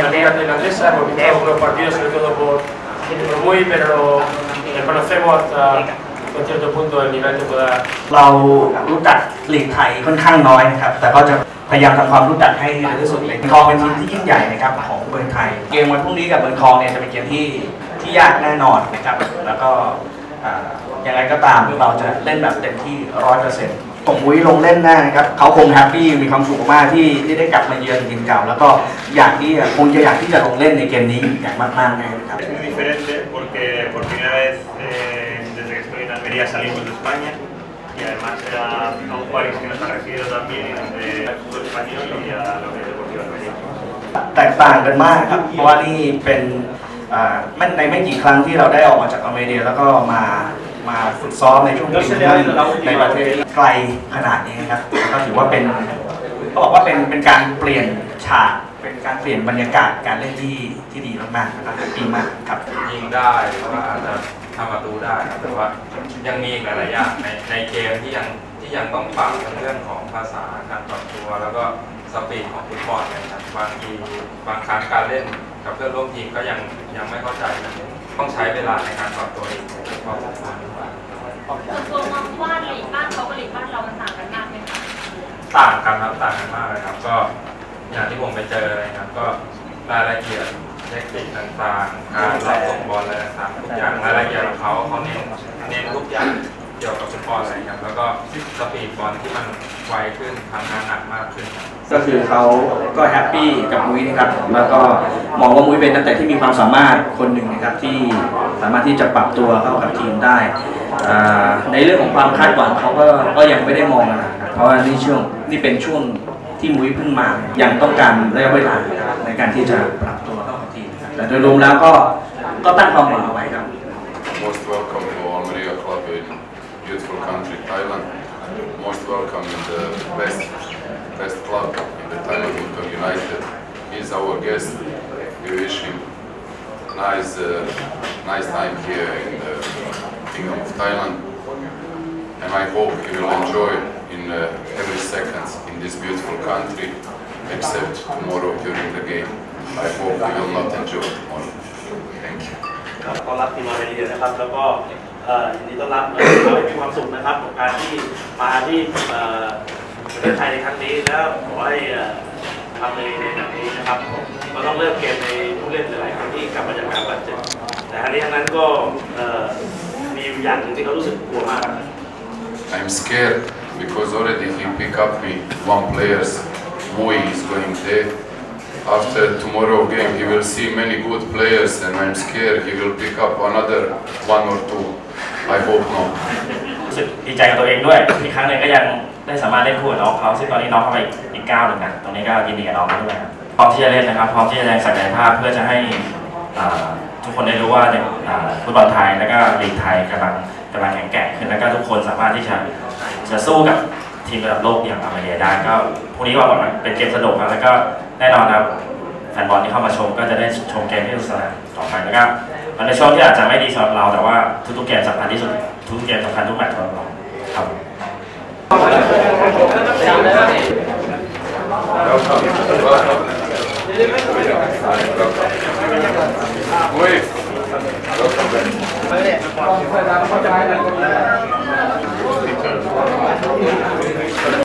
la liga tailandesa, hemos visto algunos partidos, sobre todo por, por Muy, pero desconocemos hasta un cierto punto el nivel que pueda เรารู้จักลีกไทยค่อนข้างน้อยนะครับ แต่ก็จะพยายามทำความรู้จักให้เร็วที่สุดเลยเมืองทองเป็นทีมที่ยิ่งใหญ่นะครับของเมืองไทย เกมวันพรุ่งนี้กับเมืองทองเนี่ยจะเป็นเกมที่ที่ยากแน่นอนนะครับ แล้วก็อ่ายังไงก็ตามเราจะเล่นแบบเต็มที่ร้อยเปอร์เซ็นต์ ผมวุ้ยลงเล่นแน่นะครับเขาคงแฮปปี้มีความสุขมากที่ที่ได้กลับมาเยือนทีมเก่า แล้วก็อยากที่จะคงจะอยากที่จะลงเล่นในเกมนี้อย่างมากๆเลยนะครับ Es muy diferente porque por primera vez eh, desde que estoy en Almería salimos de España y además era a un país que nos ha recibido también del fútbol español y a la Unión Deportiva Almería. แตกต่างกันมากครับ เพราะว่านี่เป็นอ่าไม่ในไม่กี่ครั้งที่เราได้ออกมาจากอเมริกาแล้วก็มา มาฝึกซ้อมในช่วงปีนั้นในประเทศไกลขนาดนี้ครับก็ถือว่าเป็นก็บอกว่าเป็นเป็นการเปลี่ยนฉากเป็นการเปลี่ยนบรรยากาศการเล่นที่ที่ดีมากๆนะครับดีมากครับยิงได้หรือว่าอาจจะทำประตูได้ครับแต่ว่ายังมีอีกหลายๆอย่างในในเกมที่ยังที่ยังต้องปรับในเรื่องของภาษาการปรับตัว แล้วก็สปีดของฟุตบอลนะครับบางทีบางครั้งการเล่นกับเพื่อนร่วมทีมก็ยังยังไม่เข้าใจกันต้องใช้เวลาในการปรับตัวเองพอสมควร ต่างกันครับต่างกันมากเลยครับ ก็อย่างที่ผมไปเจอนะครับ ก็รายละเอียดเทคนิคต่างๆการรับส่งบอลอะไรต่างๆทุกอย่างรายละเอียดของเขาเขาเน้นเน้นทุกอย่างเกี่ยวกับฟุตบอลอะไรครับแล้วก็สปีดบอลที่มันไวขึ้นทำงานหนักมากขึ้นก็คือเขาก็แฮปปี้กับมุ้ยนะครับแล้วก็มองว่ามุ้ยเป็นนักเตะที่มีความสามารถคนหนึ่งนะครับที่สามารถที่จะปรับตัวเข้ากับทีมได้ในเรื่องของความคาดหวังเขาก็ก็ยังไม่ได้มองนะครับเพราะว่านี่ช่วง นี่เป็นช่วงที่มุ้ยเพิ่งมายังต้องการระยะเวลาในการที่จะปรับตัวเข้ากับทีมแต่โดยรวมแล้วก็ก็ตั้งความหวังเอาไว้ครับ Most welcome to Almeria Club in beautiful country, Thailand. Most welcome in the best, best club in the Thailand Hutong United. He's our guest. We wish him nice, uh, nice time here in the Kingdom of Thailand. And I hope he will enjoy in uh, every second in this beautiful country, except tomorrow during the game. I hope he will not enjoy tomorrow. Thank you. ครับต้อนรับทีมมาเลเซียนะครับแล้วก็ยินดีต้อนรับขอให้มีความสุขนะครับกับการที่มาที่ประเทศไทยในครั้งนี้แล้วขอให้ทำในในแบบนี้นะครับก็ต้องเริ่มเกมในผู้เล่นหลายคนที่กลับมาจากการบาดเจ็บแต่ทั้งนี้ทั้งนั้นก็มีอย่างหนึ่งที่เขารู้สึกกลัวมาก I'm scared because already he pick up me one players. Mui is going there. After tomorrow game, he will see many good players, and I'm scared he will pick up another one or two. I hope not. รู้สึกดีใจกับตัวเองด้วยอีกครั้งหนึ่งก็ยังได้สามารถเล่นคู่กับน้องเขาซึ่งตอนนี้น้องเข้าไปอีกก้าวหนึ่งนะตรงนี้ก็ยินดีกับน้องเขาด้วยครับพร้อมที่จะเล่นนะครับพร้อมที่จะแสดงศักยภาพเพื่อจะให้ ทุกคนได้รู้ว่าเนี่ยฟุตบอลไทยแล้วก็ลีกไทยกำลังกำลังแข็งแกร่งขึ้นแล้วก็ทุกคนสามารถที่จะจะสู้กับทีมระดับโลกอย่างอเมริกาได้ก็พรุ่งนี้ว่าเป็นเกมสนุกครับแล้วก็แน่นอนครับแฟนบอลที่เข้ามาชมก็จะได้ชมเกมที่สนุกสนานต่อไปแล้วก็มันในช่วงที่อาจจะไม่ดีสำหรับเราแต่ว่าทุกๆเกมสำคัญที่สุดทุกๆเกมสำคัญทุกแมตช์สำหรับเราครับ 快点！快点，快点